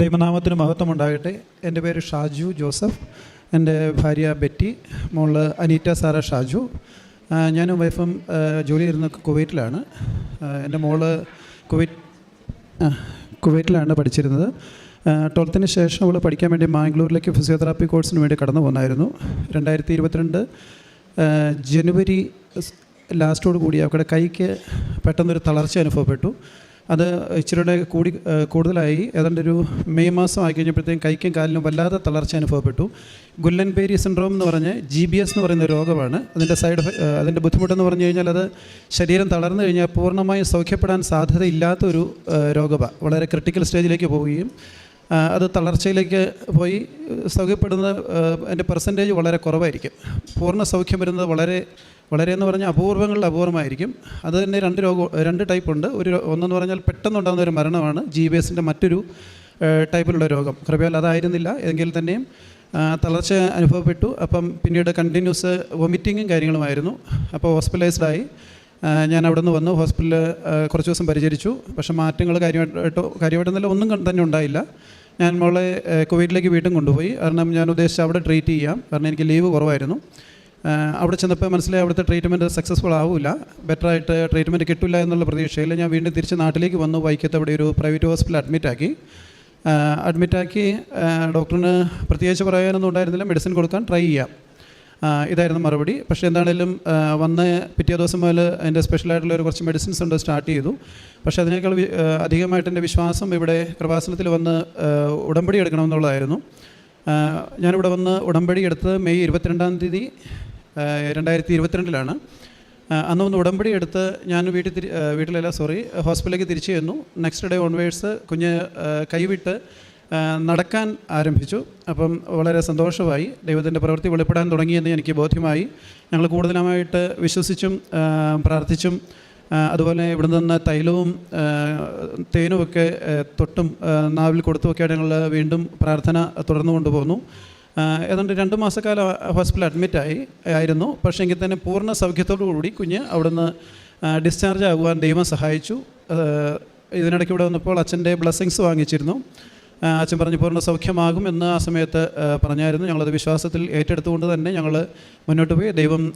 ദൈവനാമത്തിന് മഹത്വം ഉണ്ടാകട്ടെ എന്റെ പേര് ഷാജു ജോസഫ്. എന്റെ ഭാര്യ ബെറ്റി മോൾ അനീറ്റ സാറ ഷാജു. ഞാനും വൈഫും ജോലി ചെയ്യുന്ന കുവൈറ്റിലാണ്. എന്റെ മോൾ കുവൈറ്റ് കുവൈറ്റിലാണ് പഠിച്ചിരുന്നത്. ട്വൽത്തിന് ശേഷം അവൾ പഠിക്കാൻ വേണ്ടി മാംഗ്ലൂരിലേക്ക് ഫിസിയോതെറാപ്പി കോഴ്സിന് വേണ്ടി കടന്നു പോകുന്നായിരുന്നു രണ്ടായിരത്തി ഇരുപത്തിരണ്ട് ജനുവരി ലാസ്റ്റോട് കൂടി അവരുടെ കൈക്ക് പെട്ടെന്നൊരു തളർച്ച അനുഭവപ്പെട്ടു. അത് ഇച്ചിരിയുടെ കൂടി കൂടുതലായി ഏതാണ്ട് ഒരു മെയ് മാസം ആയി കഴിഞ്ഞപ്പോഴത്തേക്കും കൈക്കും കാലിനും വല്ലാതെ തളർച്ച അനുഭവപ്പെട്ടു. ഗുല്ലൻ പേരി സിൻഡ്രോം എന്ന് പറഞ്ഞ് ജി ബി എസ് എന്ന് പറയുന്ന രോഗമാണ്. അതിന്റെ സൈഡ് അതിന്റെ ബുദ്ധിമുട്ടെന്ന് പറഞ്ഞു കഴിഞ്ഞാൽ അത് ശരീരം തളർന്നു കഴിഞ്ഞാൽ പൂർണമായും സൗഖ്യപ്പെടാൻ സാധ്യതയില്ലാത്ത ഒരു രോഗമാണ് വളരെ ക്രിട്ടിക്കൽ സ്റ്റേജിലേക്ക് പോവുകയും അത് തളർച്ചയിലേക്ക് പോയി സൗഖ്യപ്പെടുന്ന അതിന്റെ പെർസെന്റേജ് വളരെ കുറവായിരിക്കും. പൂർണ സൗഖ്യം വരുന്നത് വളരെ വളരെ എന്ന് പറഞ്ഞാൽ അപൂർവങ്ങളിൽ അപൂർവമായിരിക്കും. അത് തന്നെ രണ്ട് രോഗം രണ്ട് ടൈപ്പ് ഉണ്ട്. ഒരു ഒന്നെന്ന് പറഞ്ഞാൽ പെട്ടെന്നുണ്ടാകുന്ന ഒരു മരണമാണ് ജി ബി എസിന്റെ മറ്റൊരു ടൈപ്പിലുള്ള രോഗം. കൃപയാൽ അതായിരുന്നില്ല. എങ്കിൽ തന്നെയും തളർച്ച അനുഭവപ്പെട്ടു. അപ്പം പിന്നീട് കണ്ടിന്യൂസ് വൊമിറ്റിങ്ങും കാര്യങ്ങളുമായിരുന്നു. അപ്പോൾ ഹോസ്പിറ്റലൈസ്ഡായി ഞാൻ അവിടെ നിന്ന് വന്നു ഹോസ്പിറ്റലിൽ കുറച്ച് ദിവസം പരിചരിച്ചു. പക്ഷേ മാറ്റങ്ങൾ കാര്യമായിട്ടോ കാര്യമായിട്ടൊന്നുമില്ല ഒന്നും തന്നെ ഉണ്ടായില്ല. ഞാൻ മോളെ കോവിഡിലേക്ക് വീട്ടും കൊണ്ടുപോയി. കാരണം ഞാൻ ഉദ്ദേശിച്ച അവിടെ ട്രീറ്റ് ചെയ്യാം. കാരണം എനിക്ക് ലീവ് കുറവായിരുന്നു. അവിടെ ചെന്നപ്പോൾ മനസ്സിലായി അവിടുത്തെ ട്രീറ്റ്മെന്റ് സക്സസ്ഫുൾ ആവില്ല ബെറ്റർ ആയിട്ട് ട്രീറ്റ്മെന്റ് കിട്ടില്ല എന്നുള്ള പ്രതീക്ഷയിൽ ഞാൻ വീണ്ടും തിരിച്ച് നാട്ടിലേക്ക് വന്നു. വൈക്കത്ത് അവിടെ ഒരു പ്രൈവറ്റ് ഹോസ്പിറ്റൽ അഡ്മിറ്റാക്കി അഡ്മിറ്റാക്കി ഡോക്ടറിന് പ്രത്യേകിച്ച് പറയാനൊന്നും ഉണ്ടായിരുന്നില്ല. മെഡിസിൻ കൊടുക്കാൻ ട്രൈ ചെയ്യാം. ഇതായിരുന്നു മറുപടി. പക്ഷേ എന്താണേലും വന്ന് പിറ്റേ ദിവസം മുതൽ അതിന്റെ സ്പെഷ്യലായിട്ടുള്ള ഒരു കുറച്ച് മെഡിസിൻസ് ഉണ്ട് സ്റ്റാർട്ട് ചെയ്തു. പക്ഷേ അതിനേക്കാൾ അധികമായിട്ട് എന്റെ വിശ്വാസം ഇവിടെ കൃപാസനത്തിൽ വന്ന് ഉടമ്പടി എടുക്കണമെന്നുള്ളതായിരുന്നു. ഞാനിവിടെ വന്ന് ഉടമ്പടി എടുത്തത് മെയ് ഇരുപത്തിരണ്ടാം തീയതി രണ്ടായിരത്തി ഇരുപത്തിരണ്ടിലാണ് അന്ന് ഒന്ന് ഉടമ്പടി എടുത്ത് ഞാൻ വീട്ടിൽ തിരി വീട്ടിലല്ല സോറി ഹോസ്പിറ്റലിലേക്ക് തിരിച്ചു ചെന്നു. നെക്സ്റ്റ് ഡേ ഓൺവേഴ്സ് കുഞ്ഞ് കൈവിട്ട് നടക്കാൻ ആരംഭിച്ചു. അപ്പം വളരെ സന്തോഷമായി. ദൈവത്തിന്റെ പ്രവൃത്തി വെളിപ്പെടാൻ തുടങ്ങിയെന്ന് എനിക്ക് ബോധ്യമായി. ഞങ്ങൾ കൂടുതലായിട്ട് വിശ്വസിച്ചും പ്രാർത്ഥിച്ചും അതുപോലെ ഇവിടെ നിന്ന് തൈലവും തേനുമൊക്കെ തൊട്ടും നാവിൽ കൊടുത്തുമൊക്കെയാണ് ഞങ്ങൾ വീണ്ടും പ്രാർത്ഥന തുടർന്നു കൊണ്ടുപോകുന്നു ഏതാണ്ട് രണ്ട് മാസക്കാലം ഹോസ്പിറ്റലിൽ അഡ്മിറ്റായി ആയിരുന്നു. പക്ഷേ എങ്കിൽ തന്നെ പൂർണ സൗഖ്യത്തോടു കൂടി കുഞ്ഞ് അവിടുന്ന് ഡിസ്ചാർജ് ആകുവാൻ ദൈവം സഹായിച്ചു. ഇതിനിടയ്ക്ക് ഇവിടെ വന്നപ്പോൾ അച്ഛന്റെ ബ്ലെസ്സിങ്സ് വാങ്ങിച്ചിരുന്നു. അച്ഛൻ പറഞ്ഞു പൂർണ സൗഖ്യമാകും എന്ന് ആ സമയത്ത് പറഞ്ഞായിരുന്നു. ഞങ്ങളത് വിശ്വാസത്തിൽ ഏറ്റെടുത്തുകൊണ്ട് തന്നെ ഞങ്ങൾ മുന്നോട്ട് പോയി. ദൈവം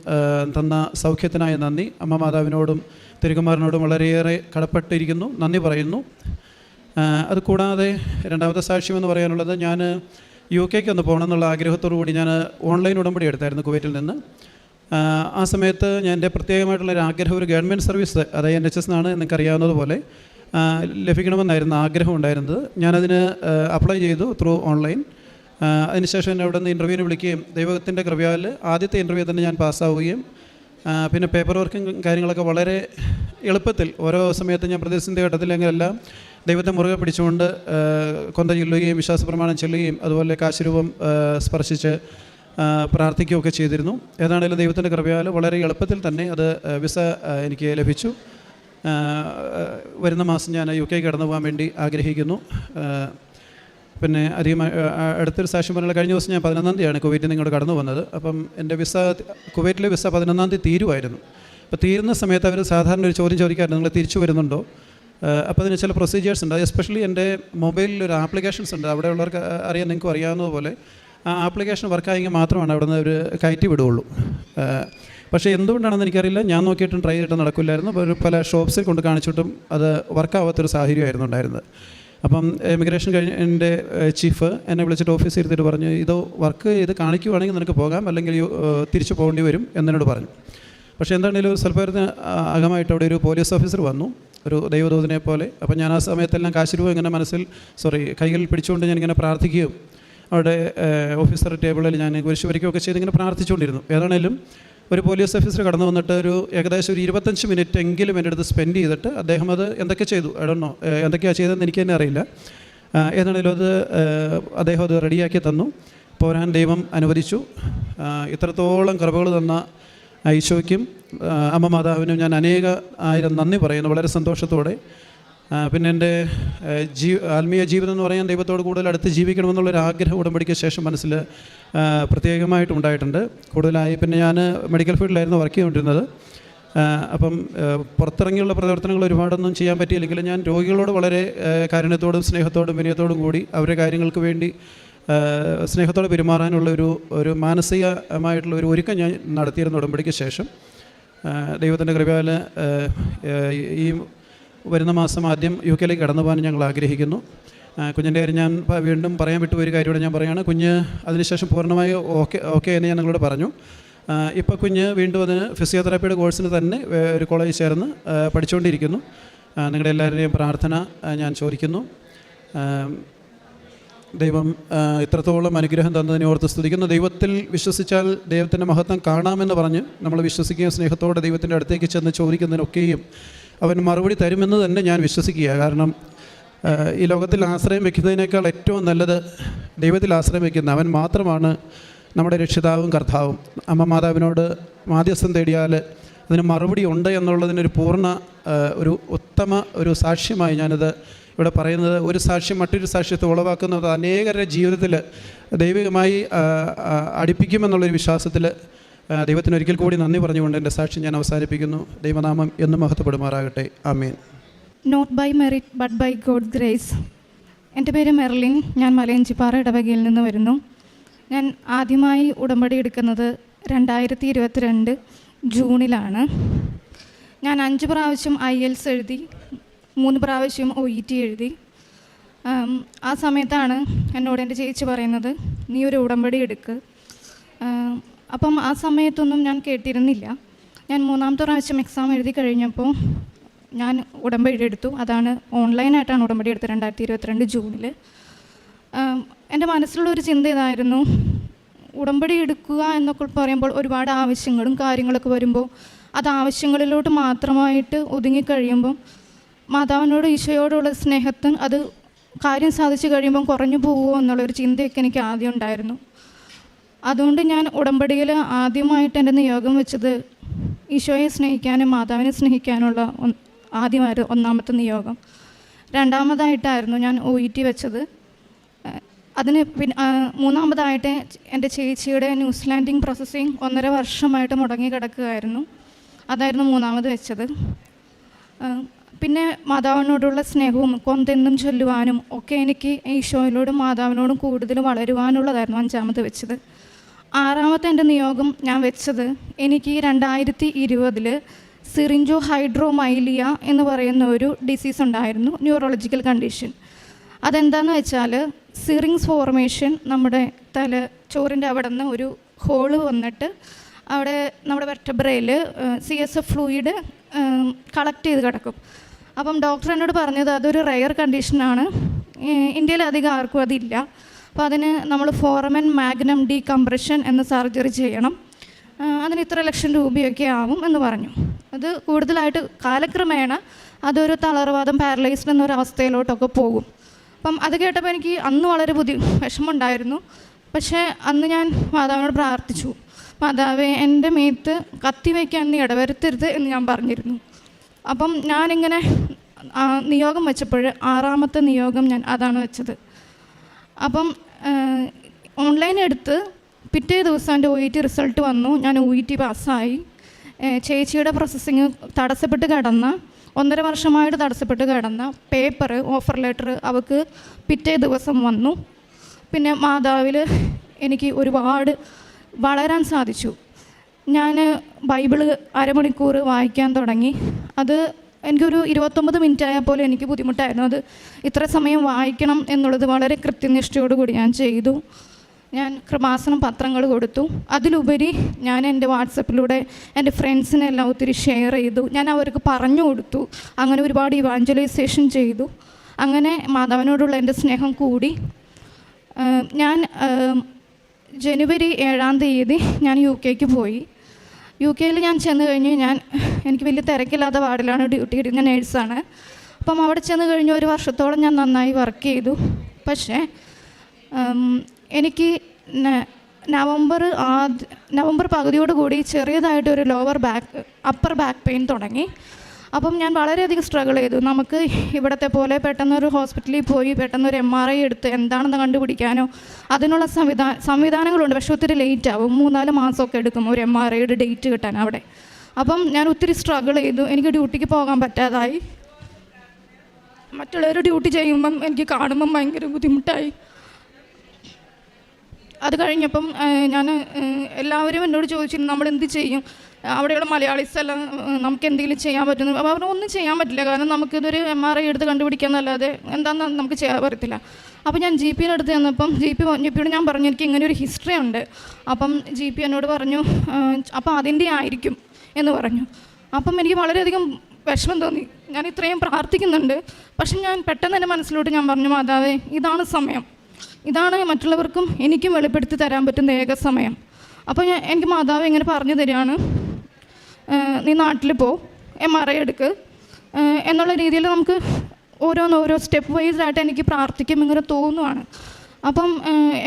തന്ന സൗഖ്യത്തിനായി നന്ദി. അമ്മ മാതാവിനോടും തിരുകുമാരനോടും വളരെയേറെ കടപ്പെട്ടിരിക്കുന്നു. നന്ദി പറയുന്നു. അതുകൂടാതെ രണ്ടാമത്തെ സാക്ഷ്യം എന്ന് പറയാനുള്ളത് ഞാൻ യു കെക്ക് ഒന്ന് പോകണം എന്നുള്ള ആഗ്രഹത്തോടു കൂടി ഞാൻ ഓൺലൈൻ ഉടമ്പടി എടുത്തായിരുന്നു കുവൈറ്റിൽ നിന്ന്. ആ, സമയത്ത് ഞാൻ എന്റെ പ്രത്യേകമായിട്ടുള്ള ഒരു ആഗ്രഹം ഒരു ഗവൺമെന്റ് സർവീസ് അതായത് എൻ എച്ച് എസ് എന്നാണ് നിങ്ങൾക്കറിയാവുന്നതുപോലെ ലഭിക്കണമെന്നായിരുന്നു ആഗ്രഹം ഉണ്ടായിരുന്നത്. ഞാനതിന് അപ്ലൈ ചെയ്തു ത്രൂ ഓൺലൈൻ. അതിനുശേഷം എന്നെ അവിടെ നിന്ന് ഇന്റർവ്യൂവിന് വിളിക്കുകയും ദൈവത്തിന്റെ കൃപയാൽ ആദ്യത്തെ ഇന്റർവ്യൂ തന്നെ ഞാൻ പാസ്സാവുകയും പിന്നെ പേപ്പർ വർക്കും കാര്യങ്ങളൊക്കെ വളരെ എളുപ്പത്തിൽ ഓരോ സമയത്ത് ഞാൻ പ്രതിസന്ധി ഘട്ടത്തിലെങ്കിലെല്ലാം ദൈവത്തെ മുറുകെ പിടിച്ചുകൊണ്ട് കൊന്ത ചൊല്ലുകയും വിശ്വാസ പ്രമാണം ചൊല്ലുകയും അതുപോലെ കാശുരൂപം സ്പർശിച്ച് പ്രാർത്ഥിക്കുകയൊക്കെ ചെയ്തിരുന്നു. ഏതാണെങ്കിലും ദൈവത്തിന്റെ കൃപയാൽ വളരെ എളുപ്പത്തിൽ തന്നെ അത് വിസ എനിക്ക് ലഭിച്ചു. വരുന്ന മാസം ഞാൻ യു കെ കടന്നു പോകാൻ വേണ്ടി ആഗ്രഹിക്കുന്നു. പിന്നെ അധികമായി അടുത്തൊരു സാക്ഷ്യം പറഞ്ഞാൽ കഴിഞ്ഞ ദിവസം ഞാൻ പതിനൊന്നാം തീയതിയാണ് കുവൈറ്റിൽ നിന്ന് ഇങ്ങോട്ട് കടന്നു വന്നത് അപ്പം എന്റെ വിസ കുവൈറ്റിലെ വിസ പതിനൊന്നാം തീയതി തീരുമായിരുന്നു. അപ്പോൾ തീരുന്ന സമയത്ത് അവർ സാധാരണ ഒരു ചോദ്യം ചോദിക്കാറുണ്ട് നിങ്ങൾ തിരിച്ചു വരുന്നുണ്ടോ? അപ്പോൾ അതിന് ചില പ്രൊസീജിയേഴ്സ് ഉണ്ട്. എസ്പെഷ്യലി എന്റെ മൊബൈലിൽ ഒരു ആപ്ലിക്കേഷൻസ് ഉണ്ട്. അവിടെ ഉള്ളവർക്ക് അറിയാൻ നിങ്ങൾക്ക് അറിയാവുന്നതുപോലെ ആ ആപ്ലിക്കേഷൻ വർക്കായെങ്കിൽ മാത്രമാണ് അവിടെ നിന്ന് അവർ കയറ്റി വിടുകയുള്ളൂ. പക്ഷേ എന്തുകൊണ്ടാണെന്ന് എനിക്കറിയില്ല. ഞാൻ നോക്കിയിട്ടും ട്രൈ ചെയ്തിട്ട് നടക്കില്ലായിരുന്നു. ഒരു പല ഷോപ്സിൽ കൊണ്ട് കാണിച്ചിട്ടും അത് വർക്കാവാത്തൊരു സാഹചര്യമായിരുന്നു ഉണ്ടായിരുന്നത്. അപ്പം ഇമിഗ്രേഷൻ കഴിഞ്ഞ എന്റെ ചീഫ് എന്നെ വിളിച്ചിട്ട് ഓഫീസിൽ ഇരുത്തിട്ട് പറഞ്ഞു ഇത് വർക്ക് ചെയ്ത് കാണിക്കുവാണെങ്കിൽ നിനക്ക് പോകാം. അല്ലെങ്കിൽ തിരിച്ചു പോകേണ്ടി വരും എന്നോട് പറഞ്ഞു. പക്ഷേ എന്താണെങ്കിലും സ്വല്പത്തിന് അകമായിട്ട് അവിടെ ഒരു പോലീസ് ഓഫീസർ വന്നു. ഒരു ദൈവദൂതനെ പോലെ. അപ്പം ഞാൻ ആ സമയത്തെല്ലാം കാശിരൂപ ഇങ്ങനെ മനസ്സിൽ സോറി കൈകൾ പിടിച്ചുകൊണ്ട് ഞാൻ ഇങ്ങനെ പ്രാർത്ഥിക്കുകയും അവിടെ ഓഫീസർ ടേബിളിൽ ഞാൻ കുരിശ് വരയ്ക്കുകയൊക്കെ ചെയ്ത് ഇങ്ങനെ പ്രാർത്ഥിച്ചുകൊണ്ടിരുന്നു. ഏതാണേലും ഒരു പോലീസ് ഓഫീസർ കടന്നു വന്നിട്ട് ഒരു ഏകദേശം ഒരു ഇരുപത്തഞ്ച് മിനിറ്റ് എങ്കിലും എന്റെ അടുത്ത് സ്പെൻഡ് ചെയ്തിട്ട് അദ്ദേഹം അത് എന്തൊക്കെ ചെയ്തു? എടണോ എന്തൊക്കെയാണ് ചെയ്തതെന്ന് എനിക്ക് തന്നെ അറിയില്ല. ഏതാണേലും അത് അദ്ദേഹം അത് റെഡിയാക്കി തന്നു. പോരാൻ ദൈവം അനുവദിച്ചു. ഇത്രത്തോളം കൃപകൾ തന്ന ഈശോയ്ക്കും ആ, അമ്മ മാതാവിനും ഞാൻ അനേക ആയിരം നന്ദി പറയുന്നു. വളരെ സന്തോഷത്തോടെ. പിന്നെ എന്റെ ജീ ആത്മീയ ജീവിതം എന്ന് പറയാൻ ദൈവത്തോട് കൂടുതൽ അടുത്ത് ജീവിക്കണമെന്നുള്ളൊരു ആഗ്രഹം ഉടമ്പടിക്ക് ശേഷം മനസ്സിൽ പ്രത്യേകമായിട്ടുണ്ടായിട്ടുണ്ട് കൂടുതലായി പിന്നെ ഞാൻ മെഡിക്കൽ ഫീൽഡിലായിരുന്നു വർക്ക് ചെയ്തുകൊണ്ടിരുന്നത്. അപ്പം പുറത്തിറങ്ങിയുള്ള പ്രവർത്തനങ്ങൾ ഒരുപാടൊന്നും ചെയ്യാൻ പറ്റിയില്ലെങ്കിലും ഞാൻ രോഗികളോട് വളരെ കാരുണ്യത്തോടും സ്നേഹത്തോടും വിനയത്തോടും കൂടി അവരുടെ കാര്യങ്ങൾക്ക് വേണ്ടി സ്നേഹത്തോടെ പെരുമാറാനുള്ള ഒരു ഒരു മാനസികമായിട്ടുള്ള ഒരു ഒരുക്കം ഞാൻ നടത്തിയിരുന്ന ഉടമ്പടിക്ക് ശേഷം ദൈവത്തിന്റെ കൃപയാൽ ഈ വരുന്ന മാസം ആദ്യം യു കെയിലേക്ക് കടന്നു പോകാൻ ഞങ്ങൾ ആഗ്രഹിക്കുന്നു. കുഞ്ഞിന്റെ കാര്യം ഞാൻ വീണ്ടും പറയാൻ വിട്ടു ഒരു കാര്യം കൂടെ ഞാൻ പറയുകയാണ്. കുഞ്ഞ് അതിനുശേഷം പൂർണമായി ഓക്കെ ഓക്കെ എന്ന് ഞാൻ നിങ്ങളോട് പറഞ്ഞു. ഇപ്പോൾ കുഞ്ഞ് വീണ്ടും അതിന് ഫിസിയോതെറാപ്പിയുടെ കോഴ്സിന് തന്നെ ഒരു കോളേജിൽ ചേർന്ന് പഠിച്ചുകൊണ്ടിരിക്കുന്നു. നിങ്ങളുടെ എല്ലാവരുടെയും പ്രാർത്ഥന ഞാൻ ചോദിക്കുന്നു. ദൈവം ഇത്രത്തോളം അനുഗ്രഹം തന്നതിനെ ഓർത്ത് സ്തുതിക്കുന്നു. ദൈവത്തിൽ വിശ്വസിച്ചാൽ ദൈവത്തിന്റെ മഹത്വം കാണാമെന്ന് പറഞ്ഞ് നമ്മൾ വിശ്വസിക്കുകയും സ്നേഹത്തോടെ ദൈവത്തിന്റെ അടുത്തേക്ക് ചെന്ന് ചോദിക്കുന്നതിനൊക്കെയും അവൻ മറുപടി തരുമെന്ന് തന്നെ ഞാൻ വിശ്വസിക്കുക. കാരണം ഈ ലോകത്തിൽ ആശ്രയം വയ്ക്കുന്നതിനേക്കാൾ ഏറ്റവും നല്ലത് ദൈവത്തിൽ ആശ്രയം വയ്ക്കുന്ന അവൻ മാത്രമാണ് നമ്മുടെ രക്ഷിതാവും കർത്താവും. അമ്മ മാതാവിനോട് മാധ്യസ്ഥം തേടിയാൽ അതിന് മറുപടി ഉണ്ട് എന്നുള്ളതിനൊരു പൂർണ ഒരു ഉത്തമ ഒരു സാക്ഷ്യമായി ഞാനത് ഇവിടെ പറയുന്നത് ഒരു സാക്ഷ്യം മറ്റൊരു സാക്ഷ്യത്തെ ഉളവാക്കുന്നത് അനേകരുടെ ജീവിതത്തിൽ ദൈവികമായി അടുപ്പിക്കുമെന്നുള്ളൊരു വിശ്വാസത്തിൽ ദൈവത്തിന് ഒരിക്കൽ കൂടി നന്ദി പറഞ്ഞുകൊണ്ട് എന്റെ സാക്ഷ്യം ഞാൻ അവസാനിപ്പിക്കുന്നു. ദൈവനാമം എന്നും മഹത്വപ്പെടുമാറാകട്ടെ. ആമേൻ. Not by merit but by God grace എന്റെ പേര് മെർലിൻ. ഞാൻ മലയഞ്ചിപ്പാറ ഇടവകയിൽ നിന്ന് വരുന്നു. ഞാൻ ആദ്യമായി ഉടമ്പടി എടുക്കുന്നത് രണ്ടായിരത്തി ഇരുപത്തിരണ്ട് ജൂണിലാണ്. ഞാൻ അഞ്ച് പ്രാവശ്യം ഐ എൽസ് എഴുതി. മൂന്ന് പ്രാവശ്യം ഒ ഇ ടി എഴുതി. ആ സമയത്താണ് എന്നോട് എന്റെ ചേച്ചി പറയുന്നത് നീ ഒരു ഉടമ്പടി എടുക്ക്. അപ്പം ആ സമയത്തൊന്നും ഞാൻ കേട്ടിരുന്നില്ല. ഞാൻ മൂന്നാമത്തെ പ്രാവശ്യം എക്സാം എഴുതി കഴിഞ്ഞപ്പോൾ ഞാൻ ഉടമ്പടി എടുത്തു. അതാണ് ഓൺലൈനായിട്ടാണ് ഉടമ്പടി എടുത്തത് രണ്ടായിരത്തി ഇരുപത്തിരണ്ട് ജൂണിൽ എന്റെ മനസ്സിലുള്ളൊരു ചിന്ത ഇതായിരുന്നു ഉടമ്പടി എടുക്കുക എന്നൊക്കെ പറയുമ്പോൾ ഒരുപാട് ആവശ്യങ്ങളും കാര്യങ്ങളൊക്കെ വരുമ്പോൾ അത് ആവശ്യങ്ങളിലോട്ട് മാത്രമായിട്ട് ഒതുങ്ങിക്കഴിയുമ്പം മാതാവിനോട് ഈശോയോടുള്ള സ്നേഹത്തിന് അത് കാര്യം സാധിച്ചു കഴിയുമ്പം കുറഞ്ഞു പോകുമോ എന്നുള്ളൊരു ചിന്തയൊക്കെ എനിക്ക് ആദ്യം ഉണ്ടായിരുന്നു. അതുകൊണ്ട് ഞാൻ ഉടമ്പടിയിൽ ആദ്യമായിട്ട് എന്റെ നിയോഗം വെച്ചത് ഈശോയെ സ്നേഹിക്കാനും മാതാവിനെ സ്നേഹിക്കാനുള്ള ആദ്യമായിരുന്നു ഒന്നാമത്തെ നിയോഗം. രണ്ടാമതായിട്ടായിരുന്നു ഞാൻ ഒ ഇ ടി വെച്ചത്. അതിന് പിന്നെ മൂന്നാമതായിട്ട് എന്റെ ചേച്ചിയുടെ ന്യൂസിലാൻഡിങ് പ്രോസസ്സിങ് ഒന്നര വർഷമായിട്ട് മുടങ്ങി കിടക്കുകയായിരുന്നു അതായിരുന്നു മൂന്നാമത് വെച്ചത്. പിന്നെ മാതാവിനോടുള്ള സ്നേഹവും കൊന്തെന്നും ചൊല്ലുവാനും ഒക്കെ എനിക്ക് ഈശോയിലോടും മാതാവിനോടും കൂടുതൽ വളരുവാനുള്ളതായിരുന്നു അഞ്ചാമത് വെച്ചത്. ആറാമത്തെ എന്റെ നിയോഗം ഞാൻ വെച്ചത് എനിക്ക് രണ്ടായിരത്തി ഇരുപതിൽ സിറിഞ്ചോ ഹൈഡ്രോമൈലിയ എന്ന് പറയുന്ന ഒരു ഡിസീസ് ഉണ്ടായിരുന്നു ന്യൂറോളജിക്കൽ കണ്ടീഷൻ അതെന്താന്ന് വെച്ചാൽ സിറിങ്സ് ഫോർമേഷൻ നമ്മുടെ തല ചോറിന്റെ അവിടെ നിന്ന് ഒരു ഹോൾ വന്നിട്ട് അവിടെ നമ്മുടെ വെർട്ടബ്രയിൽ C S F fluid collect ചെയ്ത് കിടക്കും. അപ്പം ഡോക്ടർ എന്നോട് പറഞ്ഞത് അതൊരു റെയർ കണ്ടീഷനാണ് ഇന്ത്യയിൽ അധികം ആർക്കും അതില്ല. അപ്പോൾ അതിന് നമ്മൾ ഫോറമൻ മാഗ്നം ഡി കംപ്രഷൻ എന്ന സർജറി ചെയ്യണം. അതിന് ഇത്ര ലക്ഷം രൂപയൊക്കെ ആവും എന്ന് പറഞ്ഞു. അത് കൂടുതലായിട്ട് കാലക്രമേണ അതൊരു തളർവാദം പാരലൈസ്ഡ് എന്നൊരു അവസ്ഥയിലോട്ടൊക്കെ പോകും. അപ്പം അത് കേട്ടപ്പോൾ എനിക്ക് അന്ന് വളരെ ബുദ്ധി വിഷമമുണ്ടായിരുന്നു. പക്ഷേ അന്ന് ഞാൻ മാതാവിനോട് പ്രാർത്ഥിച്ചു. മാതാവേ എന്റെ മേത്ത് കത്തി വയ്ക്കാൻ നീ ഇടവരുത്തരുത് എന്ന് ഞാൻ പറഞ്ഞിരുന്നു. അപ്പം ഞാനിങ്ങനെ നിയോഗം വെച്ചപ്പോൾ ആറാമത്തെ നിയോഗം ഞാൻ അതാണ് വെച്ചത്. അപ്പം ഓൺലൈൻ എടുത്ത് പിറ്റേ ദിവസം എന്റെ ഒ ഇ ടി റിസൾട്ട് വന്നു. ഞാൻ ഒ ഇ ടി പാസ്സായി ചേച്ചിയുടെ പ്രോസസ്സിങ് തടസ്സപ്പെട്ട് കിടന്ന. ഒന്നര വർഷമായിട്ട് തടസ്സപ്പെട്ട് കിടന്ന. പേപ്പർ ഓഫർ ലെറ്റർ അവൾക്ക് പിറ്റേ ദിവസം വന്നു. പിന്നെ മാതാവിൽ എനിക്ക് ഒരുപാട് വളരാൻ സാധിച്ചു. ഞാൻ ബൈബിൾ അരമണിക്കൂർ വായിക്കാൻ തുടങ്ങി. അത് എനിക്കൊരു ഇരുപത്തൊമ്പത് മിനിറ്റ് ആയാൽ പോലും എനിക്ക് ബുദ്ധിമുട്ടായിരുന്നു. അത് ഇത്ര സമയം വായിക്കണം എന്നുള്ളത് വളരെ കൃത്യനിഷ്ഠയോടുകൂടി ഞാൻ ചെയ്തു. ഞാൻ കൃപാസനം പത്രങ്ങൾ കൊടുത്തു. അതിലുപരി ഞാൻ എന്റെ വാട്സപ്പിലൂടെ എന്റെ ഫ്രണ്ട്സിനെല്ലാം ഒത്തിരി ഷെയർ ചെയ്തു. ഞാൻ അവർക്ക് പറഞ്ഞു കൊടുത്തു. അങ്ങനെ ഒരുപാട് ഇവാഞ്ചലൈസേഷൻ ചെയ്തു. അങ്ങനെ മാധവനോടുള്ള എന്റെ സ്നേഹം കൂടി. ഞാൻ ജനുവരി ഏഴാം തീയതി ഞാൻ യു കെക്ക് പോയി. യു കെയിൽ ഞാൻ ചെന്ന് കഴിഞ്ഞ് ഞാൻ എനിക്ക് വലിയ തിരക്കില്ലാത്ത വാർഡിലാണ് ഡ്യൂട്ടി ഇടുന്ന നേഴ്സാണ്. അപ്പം അവിടെ ചെന്ന് കഴിഞ്ഞ് ഒരു വർഷത്തോളം ഞാൻ നന്നായി വർക്ക് ചെയ്തു. പക്ഷേ എനിക്ക് നവംബർ ആദ്യ നവംബർ പകുതിയോടുകൂടി ചെറിയതായിട്ട് ഒരു lower back upper back pain തുടങ്ങി. അപ്പം ഞാൻ വളരെയധികം സ്ട്രഗിൾ ചെയ്തു. നമുക്ക് ഇവിടത്തെ പോലെ പെട്ടെന്നൊരു ഹോസ്പിറ്റലിൽ പോയി പെട്ടെന്നൊരു എം ആർ ഐ എടുത്ത് എന്താണെന്ന് കണ്ടുപിടിക്കാനോ അതിനുള്ള സംവിധാ സംവിധാനങ്ങളുണ്ട്. പക്ഷെ ഒത്തിരി ലേറ്റ് ആവും. മൂന്നാൽ മാസമൊക്കെ എടുക്കും ഒരു എം ആർ ഐയുടെ ഡേറ്റ് കിട്ടാൻ അവിടെ. അപ്പം ഞാൻ ഒത്തിരി സ്ട്രഗിൾ ചെയ്തു. എനിക്ക് ഡ്യൂട്ടിക്ക് പോകാൻ പറ്റാതായി. മറ്റുള്ളവർ ഡ്യൂട്ടി ചെയ്യുമ്പം എനിക്ക് കാണുമ്പം ഭയങ്കര ബുദ്ധിമുട്ടായി. അത് കഴിഞ്ഞപ്പം ഞാൻ എല്ലാവരും എന്നോട് ചോദിച്ചിരുന്നു നമ്മൾ എന്ത് ചെയ്യും? അവിടെയുള്ള മലയാളീസ് എല്ലാം നമുക്ക് എന്തെങ്കിലും ചെയ്യാൻ പറ്റുന്നു അപ്പോൾ അവർ ഒന്നും ചെയ്യാൻ പറ്റില്ല. കാരണം നമുക്കിതൊരു എം ആർ ഐ എടുത്ത് കണ്ടുപിടിക്കാന്നല്ലാതെ എന്താണെന്ന് നമുക്ക് ചെയ്യാൻ പറ്റത്തില്ല. അപ്പോൾ ഞാൻ ജി പിയുടെ അടുത്ത് ചെന്നപ്പം ജി പി ജി പിയോട് ഞാൻ പറഞ്ഞു എനിക്ക് ഇങ്ങനെ ഒരു ഹിസ്റ്ററി ഉണ്ട്. അപ്പം ജി പി എന്നോട് പറഞ്ഞു അപ്പോൾ അതിന്റെ ആയിരിക്കും. എന്ന് പറഞ്ഞു. അപ്പം എനിക്ക് വളരെയധികം വിഷമം തോന്നി. ഞാൻ ഇത്രയും പ്രാർത്ഥിക്കുന്നുണ്ട്. പക്ഷെ ഞാൻ പെട്ടെന്ന് എന്റെ മനസ്സിലോട്ട് ഞാൻ പറഞ്ഞു മാതാവേ ഇതാണ് സമയം. ഇതാണ് മറ്റുള്ളവർക്കും എനിക്കും വെളിപ്പെടുത്തി തരാൻ പറ്റുന്ന ഏക സമയം. അപ്പോൾ ഞാൻ എനിക്ക് മാതാവ് ഇങ്ങനെ പറഞ്ഞു തരികയാണ്. നീ നാട്ടിൽ പോ എം ആർ ഐ എടുക്ക്. എന്നുള്ള രീതിയിൽ നമുക്ക് ഓരോന്ന് ഓരോ സ്റ്റെപ്പ് വൈസ് ആയിട്ട് എനിക്ക് പ്രാർത്ഥിക്കും ഇങ്ങനെ തോന്നുവാണ്. അപ്പം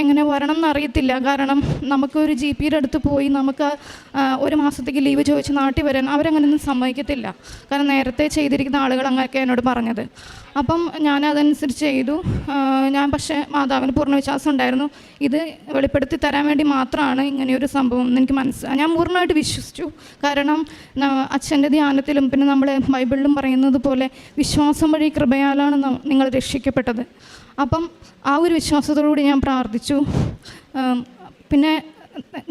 എങ്ങനെ വരണം എന്നറിയത്തില്ല കാരണം നമുക്ക് ഒരു ജി പിയുടെ അടുത്ത് പോയി നമുക്ക് ഒരു മാസത്തേക്ക് ലീവ് ചോദിച്ച് നാട്ടിൽ വരാൻ അവരങ്ങനെയൊന്നും സമ്മതിക്കത്തില്ല. കാരണം നേരത്തെ ചെയ്തിരിക്കുന്ന ആളുകൾ അങ്ങനെയൊക്കെ എന്നോട് പറഞ്ഞത്. അപ്പം ഞാൻ അതനുസരിച്ച് ചെയ്തു. ഞാൻ പക്ഷേ മാതാവിന് പൂർണ വിശ്വാസം ഉണ്ടായിരുന്നു. ഇത് വെളിപ്പെടുത്തി തരാൻ വേണ്ടി മാത്രമാണ് ഇങ്ങനെയൊരു സംഭവം എന്ന് എനിക്ക് മനസ്സിലായി ഞാൻ പൂർണമായിട്ട് വിശ്വസിച്ചു. കാരണം അച്ഛന്റെ ധ്യാനത്തിലും പിന്നെ നമ്മൾ ബൈബിളിലും പറയുന്നത് പോലെ വിശ്വാസം വഴി കൃപയാലാണ് നിങ്ങൾ രക്ഷിക്കപ്പെട്ടത്. അപ്പം ആ ഒരു വിശ്വാസത്തോടുകൂടി ഞാൻ പ്രാർത്ഥിച്ചു. പിന്നെ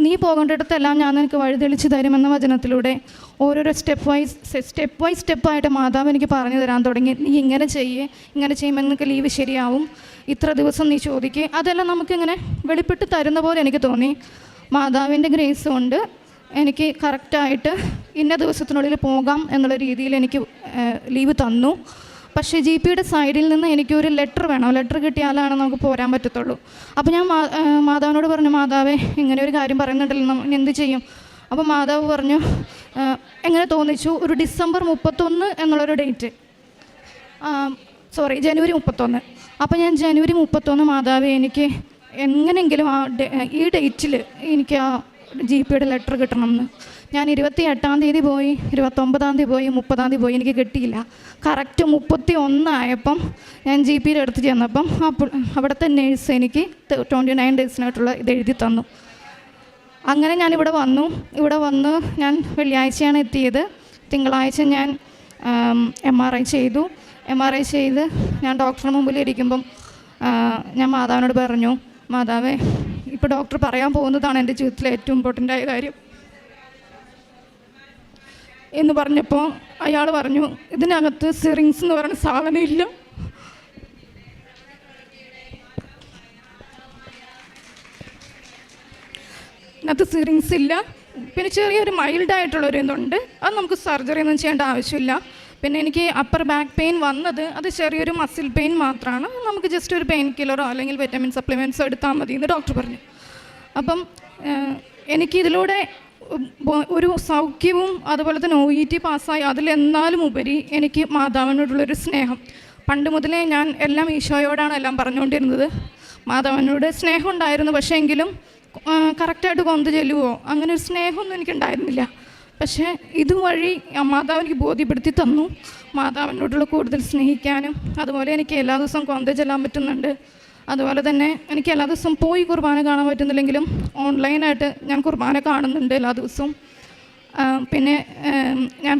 നീ പോകേണ്ടിടത്തെല്ലാം ഞാൻ നിനക്ക് വഴി തെളിച്ച് തരുമെന്ന വചനത്തിലൂടെ ഓരോരോ സ്റ്റെപ്പ് വൈസ് സ്റ്റെപ്പ് വൈസ് സ്റ്റെപ്പായിട്ട് മാതാവ് എനിക്ക് പറഞ്ഞു തരാൻ തുടങ്ങി. നീ ഇങ്ങനെ ചെയ്യേ ഇങ്ങനെ ചെയ്യുമ്പോൾ നിനക്ക് ലീവ് ശരിയാവും. ഇത്ര ദിവസം നീ ചോദിക്കുക അതെല്ലാം നമുക്കിങ്ങനെ വെളിപ്പെട്ട് തരുന്ന പോലെ എനിക്ക് തോന്നി. മാതാവിന്റെ ഗ്രേസ് കൊണ്ട് എനിക്ക് കറക്റ്റായിട്ട് ഇന്ന ദിവസത്തിനുള്ളിൽ പോകാം എന്നുള്ള രീതിയിൽ എനിക്ക് ലീവ് തന്നു. പക്ഷേ ജി പിയുടെ സൈഡിൽ നിന്ന് എനിക്കൊരു ലെറ്റർ വേണം. ലെറ്റർ കിട്ടിയാലാണ് നമുക്ക് പോരാൻ പറ്റത്തുള്ളൂ. അപ്പോൾ ഞാൻ മാതാവിനോട് പറഞ്ഞു മാതാവേ ഇങ്ങനെ ഒരു കാര്യം പറയുന്നുണ്ടല്ലോ നമ്മൾ എന്ത് ചെയ്യും? അപ്പോൾ മാതാവ് പറഞ്ഞു എങ്ങനെ തോന്നിച്ചു? ഒരു ഡിസംബർ മുപ്പത്തൊന്ന് എന്നുള്ളൊരു ഡേറ്റ്. സോറി ജനുവരി മുപ്പത്തൊന്ന്. അപ്പോൾ ഞാൻ ജനുവരി മുപ്പത്തൊന്ന് മാതാവേ എനിക്ക് എങ്ങനെയെങ്കിലും ആ ഈ ഡേറ്റിൽ എനിക്ക് ആ ജി പിയുടെ ലെറ്റർ കിട്ടണമെന്ന്. ഞാൻ ഇരുപത്തി എട്ടാം തീയതി പോയി ഇരുപത്തൊമ്പതാം തീയതി പോയി മുപ്പതാം തീയതി പോയി. എനിക്ക് കിട്ടിയില്ല. കറക്റ്റ് മുപ്പത്തി ഒന്നായപ്പം ഞാൻ ജി പിയിൽ എടുത്ത് ചെന്നപ്പം അപ്പോൾ അവിടുത്തെ നേഴ്സ് എനിക്ക് ട്വന്റി നയൻ ഡേയ്സിനായിട്ടുള്ള ഇത് എഴുതി തന്നു. അങ്ങനെ ഞാൻ ഇവിടെ വന്നു. ഇവിടെ വന്ന് ഞാൻ വെള്ളിയാഴ്ചയാണ് എത്തിയത്. തിങ്കളാഴ്ച ഞാൻ എം ആർ ഐ ചെയ്തു. എം ആർ ഐ ചെയ്ത് ഞാൻ ഡോക്ടറിന് മുമ്പിൽ ഇരിക്കുമ്പം ഞാൻ മാതാവിനോട് പറഞ്ഞു മാതാവേ ഇപ്പോൾ ഡോക്ടർ പറയാൻ പോകുന്നതാണ് എന്റെ ജീവിതത്തിലെ ഏറ്റവും ഇമ്പോർട്ടന്റ് ആയ കാര്യം. എന്ന് പറഞ്ഞപ്പോൾ അയാൾ പറഞ്ഞു ഇതിനകത്ത് സിറിങ്സ് എന്ന് പറയുന്ന സാധനം ഇല്ല. സിറിങ്സ് ഇല്ല. പിന്നെ ചെറിയൊരു മൈൽഡ് ആയിട്ടുള്ള ഒരു ഇതുണ്ട്. അത് നമുക്ക് സർജറി ഒന്നും ചെയ്യേണ്ട ആവശ്യമില്ല. പിന്നെ എനിക്ക് അപ്പർ ബാക്ക് പെയിൻ വന്നത് അത് ചെറിയൊരു മസിൽ പെയിൻ മാത്രമാണ് നമുക്ക് ജസ്റ്റ് ഒരു പെയിൻ കില്ലറോ അല്ലെങ്കിൽ വിറ്റമിൻ സപ്ലിമെന്റ്സോ എടുത്താൽ മതി എന്ന് ഡോക്ടർ പറഞ്ഞു. അപ്പം എനിക്കിതിലൂടെ ഒരു സൗഖ്യവും അതുപോലെ തന്നെ ഒ ഇ ടി പാസ്സായി. അതിലെന്നാലും ഉപരി എനിക്ക് മാതാവിനോടുള്ളൊരു സ്നേഹം. പണ്ട് മുതലേ ഞാൻ എല്ലാം ഈശോയോടാണ് എല്ലാം പറഞ്ഞുകൊണ്ടിരുന്നത്. മാതാവിനോട് സ്നേഹം ഉണ്ടായിരുന്നു. പക്ഷേ എങ്കിലും കറക്റ്റായിട്ട് കൊന്തു ചെല്ലുവോ? അങ്ങനെ ഒരു സ്നേഹമൊന്നും എനിക്കുണ്ടായിരുന്നില്ല. പക്ഷേ ഇതുവഴി മാതാവ് എനിക്ക് ബോധ്യപ്പെടുത്തി തന്നു. മാതാവിനോടുള്ള കൂടുതൽ സ്നേഹിക്കാനും അതുപോലെ എനിക്ക് എല്ലാ ദിവസവും കൊന്ത ചെല്ലാൻ പറ്റുന്നുണ്ട്. അതുപോലെ തന്നെ എനിക്ക് എല്ലാ ദിവസവും പോയി കുർബാന കാണാൻ പറ്റുന്നില്ലെങ്കിലും ഓൺലൈനായിട്ട് ഞാൻ കുർബാന കാണുന്നുണ്ട് എല്ലാ ദിവസവും. പിന്നെ ഞാൻ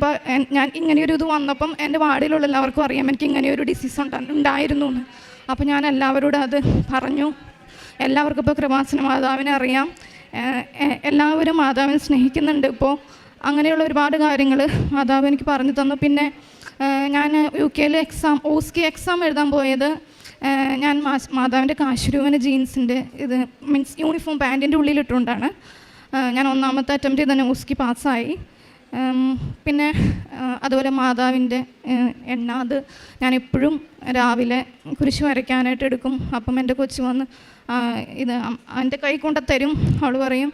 ഞാൻ ഇങ്ങനെയൊരു ഇത് വന്നപ്പം എന്റെ വാർഡിലുള്ള എല്ലാവർക്കും അറിയാം എനിക്ക് ഇങ്ങനെയൊരു ഡിസീസ് ഉണ്ടാ ഉണ്ടായിരുന്നു എന്ന്. അപ്പോൾ ഞാൻ എല്ലാവരോടും അത് പറഞ്ഞു. എല്ലാവർക്കും ഇപ്പോൾ കൃപാസന മാതാവിനെ അറിയാം. എല്ലാവരും മാതാവിനെ സ്നേഹിക്കുന്നുണ്ട് ഇപ്പോൾ അങ്ങനെയുള്ള ഒരുപാട് കാര്യങ്ങൾ മാതാവ് എനിക്ക് പറഞ്ഞു തന്നു. പിന്നെ ഞാൻ യു കെയിലെ എക്സാം ഓസ്കി എക്സാം എഴുതാൻ പോയത് ഞാൻ മാതാവിന്റെ കാശുരൂപന ജീൻസിന്റെ ഇത് മീൻസ് യൂണിഫോം പാന്റിന്റെ ഉള്ളിലിട്ടുകൊണ്ടാണ്. ഞാൻ ഒന്നാമത്തെ അറ്റംപ്റ്റ് ചെയ്ത് ഊസ്കി പാസ്സായി. പിന്നെ അതുപോലെ മാതാവിന്റെ എണ്ണ അത് ഞാൻ എപ്പോഴും രാവിലെ കുരിശ് വരയ്ക്കാനായിട്ട് എടുക്കും. അപ്പം എന്റെ കൊച്ചു വന്ന് ഇത് എന്റെ കൈ കൊണ്ട് തരും. അവൾ പറയും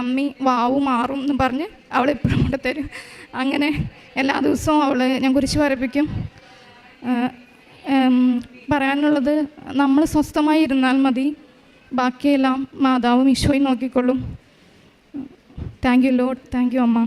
അമ്മി വാവു മാറും എന്ന് പറഞ്ഞ് അവൾ എപ്പോഴും കൊണ്ട് തരും. അങ്ങനെ എല്ലാ ദിവസവും അവൾ ഞാൻ കുരിശ് വരപ്പിക്കും. പറയാനുള്ളത് നമ്മൾ സ്വസ്ഥമായി ഇരുന്നാൽ മതി. ബാക്കിയെല്ലാം മാതാവും ഈശോയും നോക്കിക്കൊള്ളും. Thank you lord thank you അമ്മ.